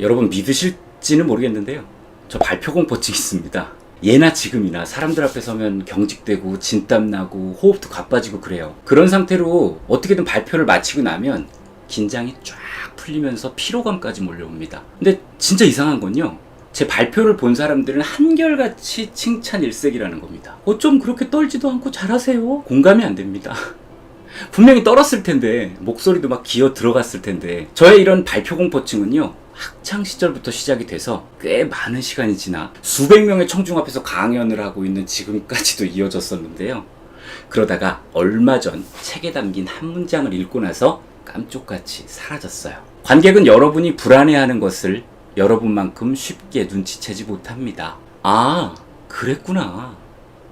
여러분 믿으실지는 모르겠는데요. 저 발표 공포증 있습니다. 예나 지금이나 사람들 앞에 서면 경직되고 진땀 나고 호흡도 가빠지고 그래요. 그런 상태로 어떻게든 발표를 마치고 나면 긴장이 쫙 풀리면서 피로감까지 몰려옵니다. 근데 진짜 이상한 건요. 제 발표를 본 사람들은 한결같이 칭찬 일색이라는 겁니다. 어쩜 그렇게 떨지도 않고 잘하세요? 공감이 안 됩니다. 분명히 떨었을 텐데 목소리도 막 기어 들어갔을 텐데 저의 이런 발표 공포증은요 학창 시절부터 시작이 돼서 꽤 많은 시간이 지나 수백 명의 청중 앞에서 강연을 하고 있는 지금까지도 이어졌었는데요. 그러다가 얼마 전 책에 담긴 한 문장을 읽고 나서 깜쪽같이 사라졌어요. 관객은 여러분이 불안해하는 것을 여러분만큼 쉽게 눈치채지 못합니다. 아 그랬구나.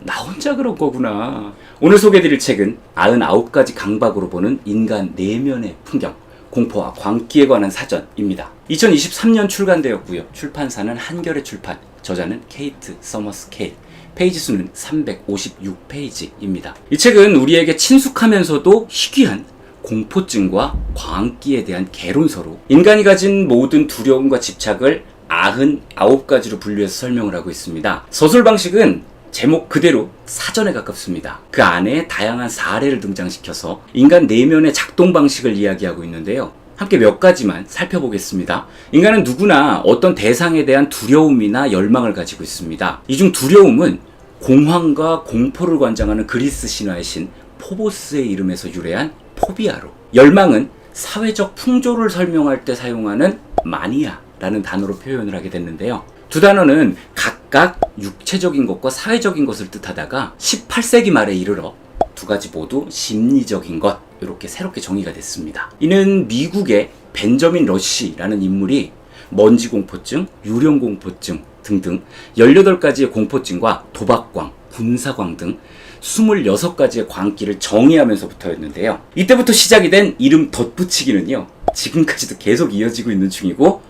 나 혼자 그런 거구나. 오늘 소개해드릴 책은 99가지 강박으로 보는 인간 내면의 풍경, 공포와 광기에 관한 사전입니다. 2023년 출간되었고요. 출판사는 한겨레 출판, 저자는 케이트 서머스 케일. 페이지 수는 356페이지입니다. 이 책은 우리에게 친숙하면서도 희귀한 공포증과 광기에 대한 개론서로 인간이 가진 모든 두려움과 집착을 99가지로 분류해서 설명을 하고 있습니다. 서술 방식은 제목 그대로 사전에 가깝습니다. 그 안에 다양한 사례를 등장시켜서 인간 내면의 작동 방식을 이야기하고 있는데요. 함께 몇 가지만 살펴보겠습니다. 인간은 누구나 어떤 대상에 대한 두려움이나 열망을 가지고 있습니다. 이 중 두려움은 공황과 공포를 관장하는 그리스 신화의 신 포보스의 이름에서 유래한 포비아로, 열망은 사회적 풍조를 설명할 때 사용하는 마니아라는 단어로 표현을 하게 됐는데요. 두 단어는 각 각 육체적인 것과 사회적인 것을 뜻하다가 18세기 말에 이르러 두 가지 모두 심리적인 것 이렇게 새롭게 정의가 됐습니다. 이는 미국의 벤저민 러시라는 인물이 먼지 공포증, 유령 공포증 등등 18가지의 공포증과 도박광, 군사광 등 26가지의 광기를 정의하면서부터였는데요. 이때부터 시작이 된 이름 덧붙이기는요. 지금까지도 계속 이어지고 있는 중이고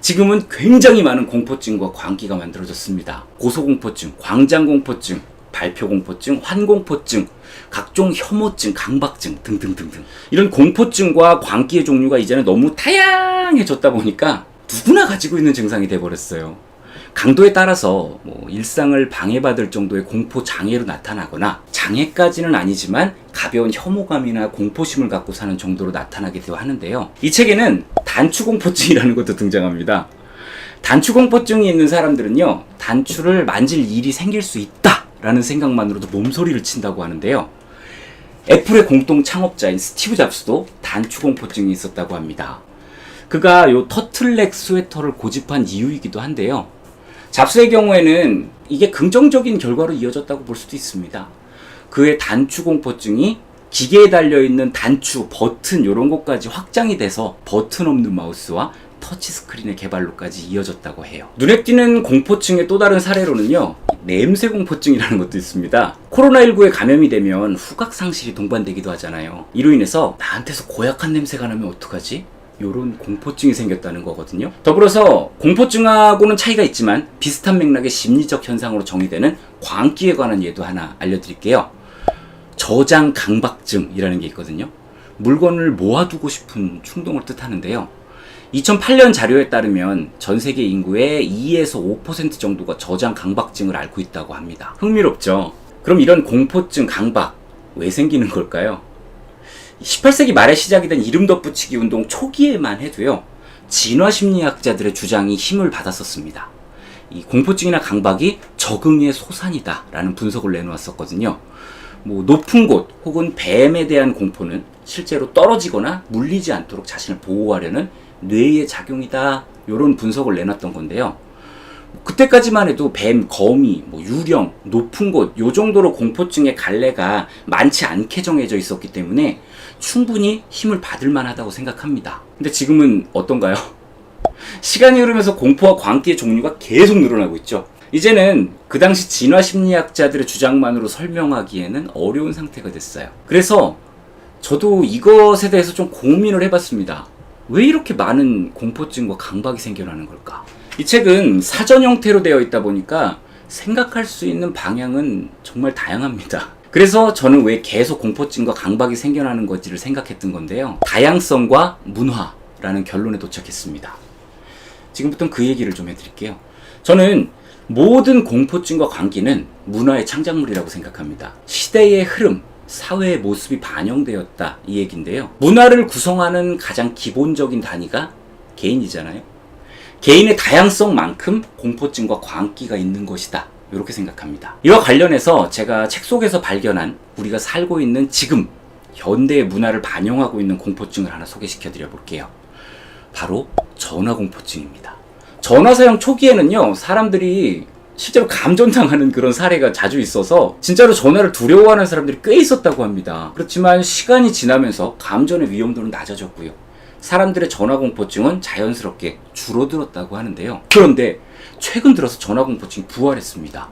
지금은 굉장히 많은 공포증과 광기가 만들어졌습니다. 고소공포증, 광장공포증, 발표공포증, 환공포증, 각종 혐오증, 강박증 등등등등. 이런 공포증과 광기의 종류가 이제는 너무 다양해졌다 보니까 누구나 가지고 있는 증상이 돼버렸어요. 강도에 따라서 뭐 일상을 방해받을 정도의 공포 장애로 나타나거나 장애까지는 아니지만 가벼운 혐오감이나 공포심을 갖고 사는 정도로 나타나기도 하는데요. 이 책에는 단추공포증이라는 것도 등장합니다. 단추공포증이 있는 사람들은요, 단추를 만질 일이 생길 수 있다라는 생각만으로도 몸소리를 친다고 하는데요. 애플의 공동 창업자인 스티브 잡스도 단추공포증이 있었다고 합니다. 그가 요 터틀넥 스웨터를 고집한 이유이기도 한데요. 잡스의 경우에는 이게 긍정적인 결과로 이어졌다고 볼 수도 있습니다. 그의 단추 공포증이 기계에 달려있는 단추, 버튼 이런 것까지 확장이 돼서 버튼 없는 마우스와 터치 스크린의 개발로까지 이어졌다고 해요. 눈에 띄는 공포증의 또 다른 사례로는요. 냄새 공포증이라는 것도 있습니다. 코로나19에 감염이 되면 후각 상실이 동반되기도 하잖아요. 이로 인해서 나한테서 고약한 냄새가 나면 어떡하지? 요런 공포증이 생겼다는 거거든요. 더불어서 공포증하고는 차이가 있지만 비슷한 맥락의 심리적 현상으로 정의되는 광기에 관한 예도 하나 알려드릴게요. 저장 강박증이라는 게 있거든요. 물건을 모아두고 싶은 충동을 뜻하는데요. 2008년 자료에 따르면 전 세계 인구의 2에서 5% 정도가 저장 강박증을 앓고 있다고 합니다. 흥미롭죠? 그럼 이런 공포증, 강박 왜 생기는 걸까요? 18세기 말에 시작이 된 이름 덧붙이기 운동 초기에만 해도요, 진화 심리학자들의 주장이 힘을 받았었습니다. 이 공포증이나 강박이 적응의 소산이다라는 분석을 내놓았었거든요. 뭐 높은 곳 혹은 뱀에 대한 공포는 실제로 떨어지거나 물리지 않도록 자신을 보호하려는 뇌의 작용이다. 이런 분석을 내놨던 건데요. 그때까지만 해도 뱀, 거미, 뭐 유령, 높은 곳, 요 정도로 공포증의 갈래가 많지 않게 정해져 있었기 때문에 충분히 힘을 받을 만하다고 생각합니다. 근데 지금은 어떤가요? 시간이 흐르면서 공포와 광기의 종류가 계속 늘어나고 있죠. 이제는 그 당시 진화 심리학자들의 주장만으로 설명하기에는 어려운 상태가 됐어요. 그래서 저도 이것에 대해서 좀 고민을 해봤습니다. 왜 이렇게 많은 공포증과 강박이 생겨나는 걸까? 이 책은 사전 형태로 되어 있다 보니까 생각할 수 있는 방향은 정말 다양합니다. 그래서 저는 왜 계속 공포증과 강박이 생겨나는 건지를 생각했던 건데요. 다양성과 문화라는 결론에 도착했습니다. 지금부터는 그 얘기를 좀 해드릴게요. 저는 모든 공포증과 광기는 문화의 창작물이라고 생각합니다. 시대의 흐름, 사회의 모습이 반영되었다 이 얘기인데요. 문화를 구성하는 가장 기본적인 단위가 개인이잖아요. 개인의 다양성만큼 공포증과 광기가 있는 것이다. 이렇게 생각합니다. 이와 관련해서 제가 책 속에서 발견한 우리가 살고 있는 지금 현대의 문화를 반영하고 있는 공포증을 하나 소개시켜 드려 볼게요. 바로 전화공포증입니다. 전화 사용 초기에는요, 사람들이 실제로 감전당하는 그런 사례가 자주 있어서 진짜로 전화를 두려워하는 사람들이 꽤 있었다고 합니다. 그렇지만 시간이 지나면서 감전의 위험도는 낮아졌고요. 사람들의 전화 공포증은 자연스럽게 줄어들었다고 하는데요. 그런데 최근 들어서 전화 공포증이 부활했습니다.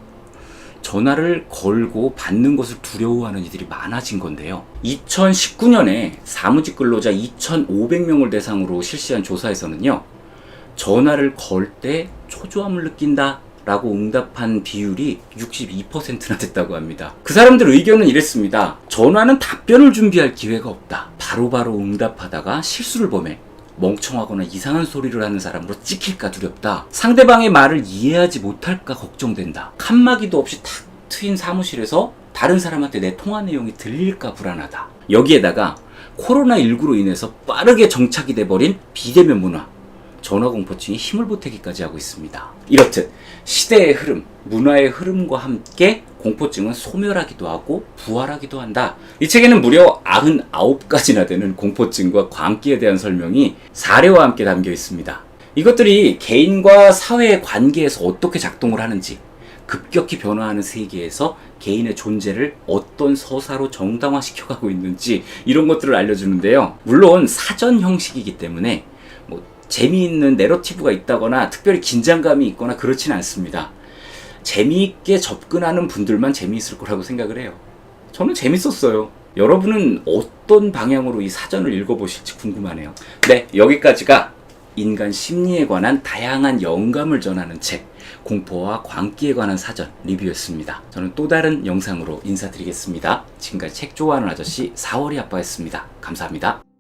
전화를 걸고 받는 것을 두려워하는 이들이 많아진 건데요. 2019년에 사무직 근로자 2,500명을 대상으로 실시한 조사에서는요. 전화를 걸 때 초조함을 느낀다 라고 응답한 비율이 62%나 됐다고 합니다. 그 사람들 의견은 이랬습니다. 전화는 답변을 준비할 기회가 없다. 바로바로 응답하다가 실수를 범해 멍청하거나 이상한 소리를 하는 사람으로 찍힐까 두렵다. 상대방의 말을 이해하지 못할까 걱정된다. 칸막이도 없이 탁 트인 사무실에서 다른 사람한테 내 통화 내용이 들릴까 불안하다. 여기에다가 코로나19로 인해서 빠르게 정착이 돼버린 비대면 문화. 전화공포증이 힘을 보태기까지 하고 있습니다. 이렇듯 시대의 흐름, 문화의 흐름과 함께 공포증은 소멸하기도 하고 부활하기도 한다. 이 책에는 무려 99가지나 되는 공포증과 광기에 대한 설명이 사례와 함께 담겨 있습니다. 이것들이 개인과 사회의 관계에서 어떻게 작동을 하는지, 급격히 변화하는 세계에서 개인의 존재를 어떤 서사로 정당화시켜가고 있는지 이런 것들을 알려주는데요. 물론 사전 형식이기 때문에 뭐 재미있는 내러티브가 있다거나 특별히 긴장감이 있거나 그렇진 않습니다. 재미있게 접근하는 분들만 재미있을 거라고 생각을 해요. 저는 재밌었어요. 여러분은 어떤 방향으로 이 사전을 읽어보실지 궁금하네요. 네, 여기까지가 인간 심리에 관한 다양한 영감을 전하는 책, 공포와 광기에 관한 사전 리뷰였습니다. 저는 또 다른 영상으로 인사드리겠습니다. 지금까지 책 좋아하는 아저씨 4월이 아빠였습니다. 감사합니다.